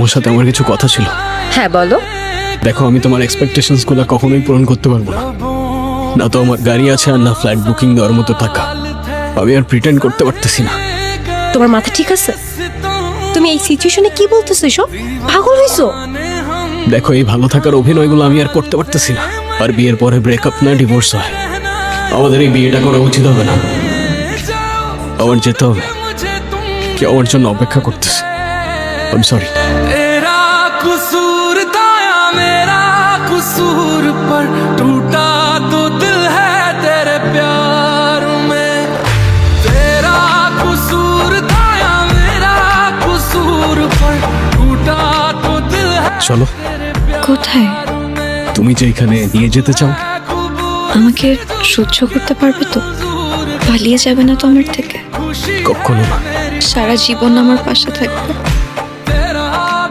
তোমার সাথে আমার কিছু কথা ছিল। হ্যাঁ বলো। দেখো আমি তোমার এক্সপেকটেশনসগুলো কখনোই পূরণ করতে পারব না। না তো আমার গাড়ি আছে আর না ফ্লাইট বুকিং দেওয়ার মতো টাকা। আমি আর প্রিটেন্ড করতে পারতেছি না। তোমার মাথা ঠিক আছে? তুমি এই সিচুয়েশনে কি বলতেছো এসব? পাগল হইছো? দেখো এই ভালো থাকার অভিনয়গুলো আমি আর করতে পারতেছি না। আর বিয়ের পরে ব্রেকআপ না ডিভোর্স হয়। আমাদের এই বিয়েটা করা উচিত হবে না। আমার যেতে হবে। কি আমার জন্য অপেক্ষা করতেছে। আমি সরি कसूर था या मेरा कसूर पर टूटा तो दिल है तेरे प्यार में तेरा कसूर था या मेरा कसूर पर टूटा तो दिल है চলো কোথায় তুমি যে এখানে নিয়ে যেতে চাও আমাকে সহ্য করতে পারবে তো পালিয়ে যাবে না তো আমার থেকে কখনো না সারা জীবন আমার পাশে থাকবে